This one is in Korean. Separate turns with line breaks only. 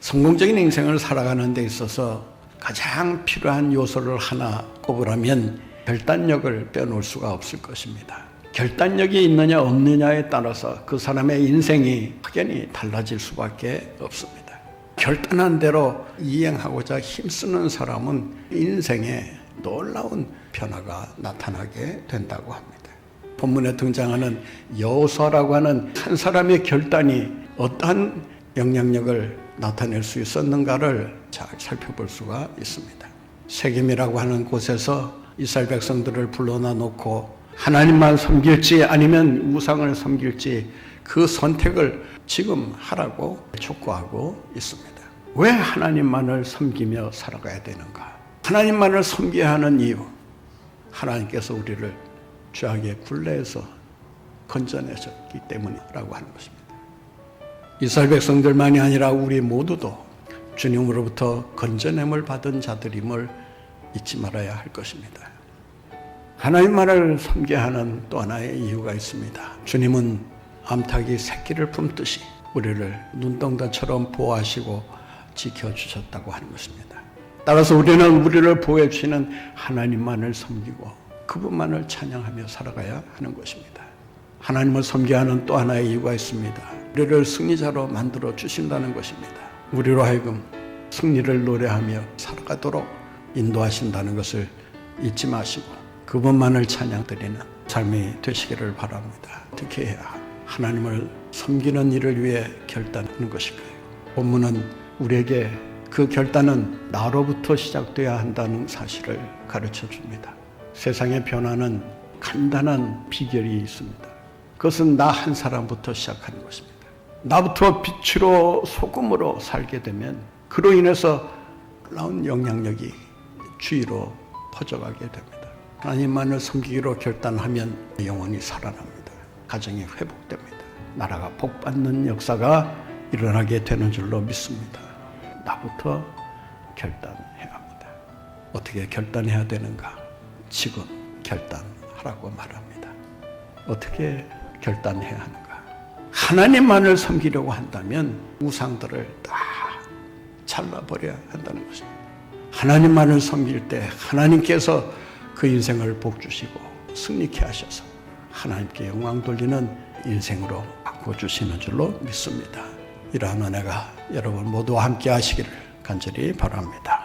성공적인 인생을 살아가는 데 있어서 가장 필요한 요소를 하나 꼽으라면 결단력을 빼놓을 수가 없을 것입니다. 결단력이 있느냐 없느냐에 따라서 그 사람의 인생이 확연히 달라질 수밖에 없습니다. 결단한 대로 이행하고자 힘쓰는 사람은 인생에 놀라운 변화가 나타나게 된다고 합니다. 본문에 등장하는 여호수아라고 하는 한 사람의 결단이 어떠한 영향력을 나타낼 수 있었는가를 잘 살펴볼 수가 있습니다. 세겜이라고 하는 곳에서 이스라엘 백성들을 불러놔 놓고 하나님만 섬길지 아니면 우상을 섬길지 그 선택을 지금 하라고 촉구하고 있습니다. 왜 하나님만을 섬기며 살아가야 되는가? 하나님만을 섬겨야 하는 이유. 하나님께서 우리를 죄악의 굴레에서 건져내셨기 때문이라고 하는 것입니다. 이스라엘 백성들만이 아니라 우리 모두도 주님으로부터 건져냄을 받은 자들임을 잊지 말아야 할 것입니다. 하나님만을 섬겨야 하는 또 하나의 이유가 있습니다. 주님은 암탉이 새끼를 품듯이 우리를 눈동자처럼 보호하시고 지켜주셨다고 하는 것입니다. 따라서 우리는 우리를 보호해 주시는 하나님만을 섬기고 그분만을 찬양하며 살아가야 하는 것입니다. 하나님을 섬겨야 하는 또 하나의 이유가 있습니다. 우리를 승리자로 만들어 주신다는 것입니다. 우리로 하여금 승리를 노래하며 살아가도록 인도하신다는 것을 잊지 마시고 그분만을 찬양드리는 삶이 되시기를 바랍니다. 어떻게 해야 하나님을 섬기는 일을 위해 결단하는 것일까요? 본문은 우리에게 그 결단은 나로부터 시작돼야 한다는 사실을 가르쳐 줍니다. 세상의 변화는 간단한 비결이 있습니다. 그것은 나 한 사람부터 시작하는 것입니다. 나부터 빛으로 소금으로 살게 되면 그로 인해서 놀라운 영향력이 주위로 퍼져가게 됩니다. 하나님만을 섬기기로 결단하면 영혼이 살아납니다. 가정이 회복됩니다. 나라가 복받는 역사가 일어나게 되는 줄로 믿습니다. 나부터 결단해야 합니다. 어떻게 결단해야 되는가? 지금 결단하라고 말합니다. 어떻게 결단해야 하는가? 하나님만을 섬기려고 한다면 우상들을 다 잘라버려야 한다는 것입니다. 하나님만을 섬길 때 하나님께서 그 인생을 복주시고 승리케 하셔서 하나님께 영광 돌리는 인생으로 바꿔주시는 줄로 믿습니다. 이러한 은혜가 여러분 모두와 함께 하시기를 간절히 바랍니다.